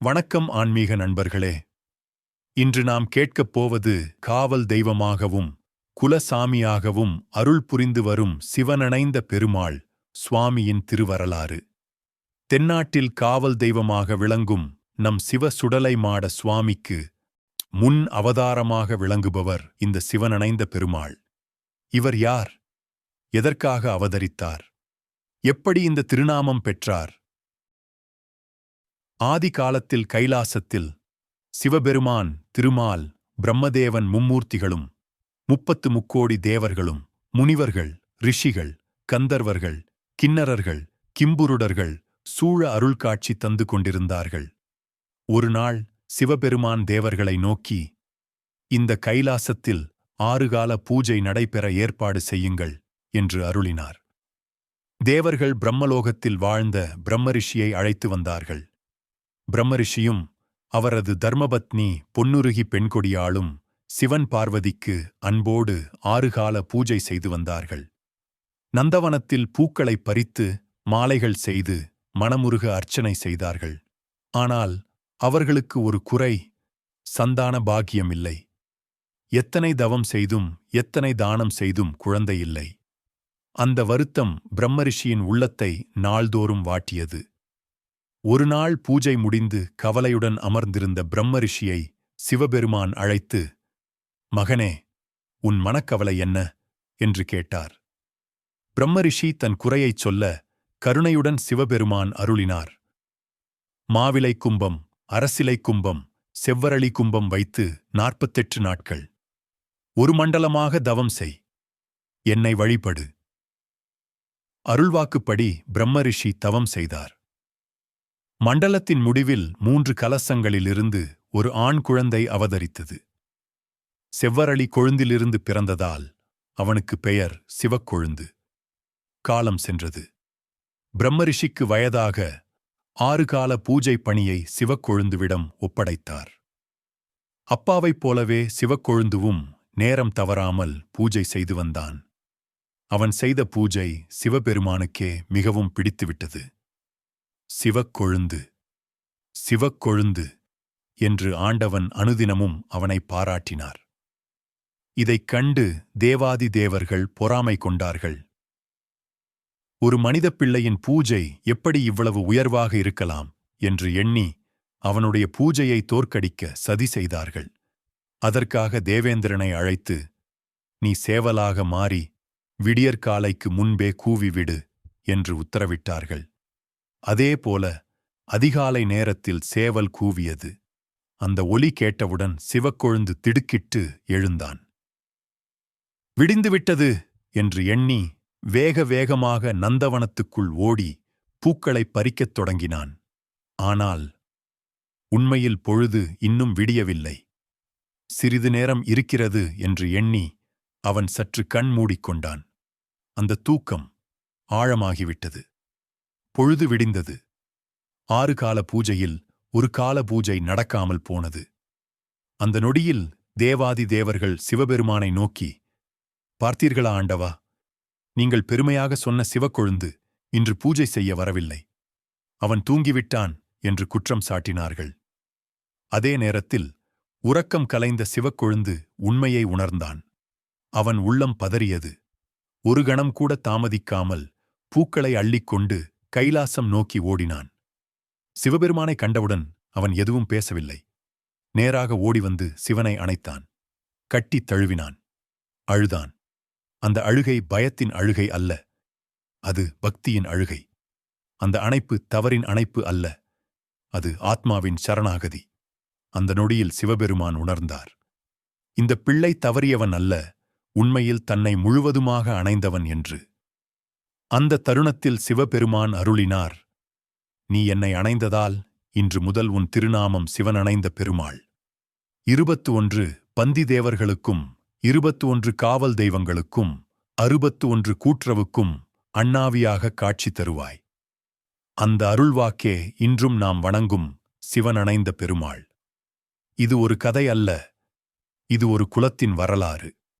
வணக்கம் ஆன்மீக நண்பர்களே. இன்று நாம் கேட்கப் போவது காவல் தெய்வமாகவும் குலசாமியாகவும் அருள் புரிந்து வரும் சிவனணைந்த பெருமாள் சுவாமியின் திருவரலாறு. தென்னாட்டில் காவல் தெய்வமாக விளங்கும் நம் சிவ சுடலை மாட சுவாமிக்கு முன் அவதாரமாக விளங்குபவர் இந்த சிவனணைந்த பெருமாள். இவர் யார்? எதற்காக அவதரித்தார்? எப்படி இந்த திருநாமம் பெற்றார்? ஆதி காலத்தில் கைலாசத்தில் சிவபெருமான் திருமால் பிரம்மதேவன் மும்மூர்த்திகளும் முப்பத்து முக்கோடி தேவர்களும் முனிவர்கள் ரிஷிகள் கந்தர்வர்கள் கிண்ணறர்கள் கிம்புருடர்கள் சூழ அருள்காட்சி தந்து கொண்டிருந்தார்கள். ஒரு நாள் சிவபெருமான் தேவர்களை நோக்கி இந்த கைலாசத்தில் ஆறுகால பூஜை நடைபெற ஏற்பாடு செய்யுங்கள் என்று அருளினார். தேவர்கள் பிரம்மலோகத்தில் வாழ்ந்த பிரம்மரிஷியை அழைத்து வந்தார்கள். பிரம்மரிஷியும் அவரது தர்மபத்னி பொன்னுருகி பெண்கொடியாளும் சிவன் பார்வதிக்கு அன்போடு ஆறுகால பூஜை செய்து வந்தார்கள். நந்தவனத்தில் பூக்களை பறித்து மாலைகள் செய்து மனமுருக அர்ச்சனை செய்தார்கள். ஆனால் அவர்களுக்கு ஒரு குறை சந்தான பாக்கியம் இல்லை எத்தனை தவம் செய்தும் எத்தனை தானம் செய்தும் குழந்தை இல்லை. அந்த வருத்தம் பிரம்மரிஷியின் உள்ளத்தை நாள்தோறும் வாட்டியது. ஒரு நாள் பூஜை முடிந்து கவலையுடன் அமர்ந்திருந்த பிரம்மரிஷியை சிவபெருமான் அழைத்து மகனே உன் மனக்கவலை என்ன? என்று கேட்டார். பிரம்மரிஷி தன் குறையைச் சொல்ல கருணையுடன் சிவபெருமான் அருளினார். மாவிலை கும்பம் அரசிலை கும்பம் செவ்வரளி கும்பம் வைத்து நாற்பத்தெட்டு நாட்கள். ஒரு மண்டலமாக தவம் செய். என்னை வழிபடு. அருள்வாக்குப்படி பிரம்மரிஷி தவம் செய்தார். மண்டலத்தின் முடிவில் மூன்று கலசங்களிலிருந்து ஒரு ஆண் குழந்தை அவதரித்தது. செவ்வரளி கொழுந்திலிருந்து பிறந்ததால் அவனுக்கு பெயர் சிவக்கொழுந்து. காலம் சென்றது. பிரம்மரிஷிக்கு வயதாக ஆறு கால பூஜை பணியை சிவக்கொழுந்துவிடம் ஒப்படைத்தார். அப்பாவைப் போலவே சிவக்கொழுந்துவும் நேரம் தவறாமல் பூஜை செய்து வந்தான். அவன் செய்த பூஜை சிவபெருமானுக்கே மிகவும் பிடித்துவிட்டது. சிவக்கொழுந்து சிவக்கொழுந்து என்று ஆண்டவன் அனுதினமும் அவனை பாராட்டினார். இதைக் கண்டு தேவாதி தேவர்கள் பொறாமை கொண்டார்கள். ஒரு மனிதப் பிள்ளையின் பூஜை எப்படி இவ்வளவு உயர்வாக இருக்கலாம் என்று எண்ணி அவனுடைய பூஜையை தோற்கடிக்க சதி செய்தார்கள். அதற்காக தேவேந்திரனை அழைத்து நீ சேவலாக மாறி விடியற்காலைக்கு முன்பே கூவிவிடு என்று உத்தரவிட்டார்கள். அதேபோல அதிகாலை நேரத்தில் சேவல் கூவியது. அந்த ஒலி கேட்டவுடன் சிவக்கொழுந்து திடுக்கிட்டு எழுந்தான். விடிந்துவிட்டது என்று எண்ணி வேக வேகமாக நந்தவனத்துக்குள் ஓடி பூக்களைப் பறிக்கத் தொடங்கினான். ஆனால் உண்மையில் பொழுது இன்னும் விடியவில்லை. சிறிது நேரம் இருக்கிறது என்று எண்ணி அவன் சற்று கண் மூடிக்கொண்டான். அந்த தூக்கம் ஆழமாகிவிட்டது. பொழுது விடிந்தது. ஆறு கால பூஜையில் ஒரு கால பூஜை நடக்காமல் போனது. அந்த நொடியில் தேவாதி தேவர்கள் சிவபெருமானை நோக்கி பார்த்தீர்களா ஆண்டவா நீங்கள் பெருமையாக சொன்ன சிவக்கொழுந்து இன்று பூஜை செய்ய வரவில்லை. அவன் தூங்கிவிட்டான் என்று குற்றம் சாட்டினார்கள். அதே நேரத்தில் உறக்கம் கலைந்த சிவக்கொழுந்து உண்மையை உணர்ந்தான். அவன் உள்ளம் பதறியது. ஒரு கணம் கூட தாமதிக்காமல் பூக்களை அள்ளிக்கொண்டு கைலாசம் நோக்கி ஓடினான். சிவபெருமானை கண்டவுடன் அவன் எதுவும் பேசவில்லை. நேராக ஓடி வந்து சிவனை அணைத்தான். கட்டித் தழுவினான். அழுதான். அந்த அழுகை பயத்தின் அழுகை அல்ல. அது பக்தியின் அழுகை. அந்த அணைப்பு தவறின் அணைப்பு அல்ல. அது ஆத்மாவின் சரணாகதி. அந்த நொடியில் சிவபெருமான் உணர்ந்தார். இந்த பிள்ளை தவறியவன் அல்ல. உண்மையில் தன்னை முழுவதுமாக அணைந்தவன் என்று. அந்த தருணத்தில் சிவபெருமான் அருளினார் நீ என்னை அணைந்ததால் இன்று முதல் உன் திருநாமம் சிவனணைந்த பெருமாள். இருபத்து ஒன்று பந்தி தேவர்களுக்கும் இருபத்து ஒன்று காவல் தெய்வங்களுக்கும் அறுபத்து ஒன்று கூற்றவுக்கும் அண்ணாவியாக காட்சி தருவாய். அந்த அருள்வாக்கே இன்றும் நாம் வணங்கும் சிவனணைந்த பெருமாள். இது ஒரு கதை அல்ல இது ஒரு குலத்தின் வரலாறு.